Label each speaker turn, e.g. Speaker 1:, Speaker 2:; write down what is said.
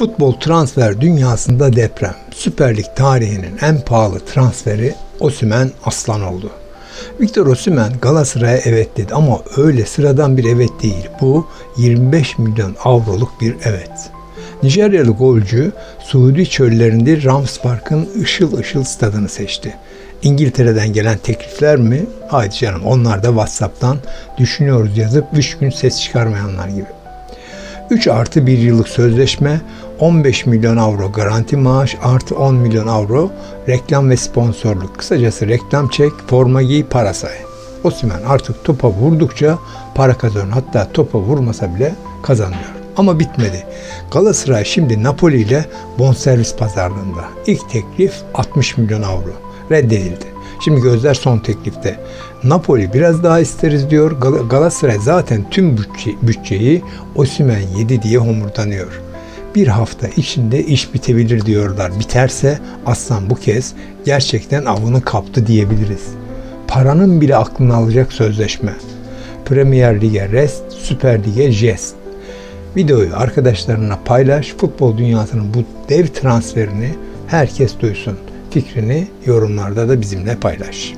Speaker 1: Futbol transfer dünyasında deprem. Süper Lig tarihinin en pahalı transferi Osimhen Aslan oldu. Victor Osimhen Galatasaray'a evet dedi ama öyle sıradan bir evet değil. Bu 25 milyon avroluk bir evet. Nijeryalı golcü Suudi çöllerinde Rams Park'ın ışıl ışıl stadını seçti. İngiltere'den gelen teklifler mi? Haydi canım onlar da Whatsapp'tan düşünüyoruz yazıp 3 gün ses çıkarmayanlar gibi. 3 artı 1 yıllık sözleşme, 15 milyon avro garanti maaş artı 10 milyon avro reklam ve sponsorluk. Kısacası reklam çek, forma giy, para say. Osimhen artık topa vurdukça para kazanıyor. Hatta topa vurmasa bile kazanıyor. Ama bitmedi. Galatasaray şimdi Napoli ile bonservis pazarlığında. İlk teklif 60 milyon avro. Reddedildi. Şimdi gözler son teklifte. Napoli biraz daha isteriz diyor. Gal- Galatasaray zaten tüm bütçe, bütçeyi Osimhen yedi diye homurdanıyor. Bir hafta içinde iş bitebilir diyorlar. Biterse Aslan bu kez gerçekten avını kaptı diyebiliriz. Paranın bile aklını alacak sözleşme. Premier Lig'e rest, Süper Lig'e jest. Videoyu arkadaşlarına paylaş. Futbol dünyasının bu dev transferini herkes duysun. Fikrini yorumlarda da bizimle paylaş.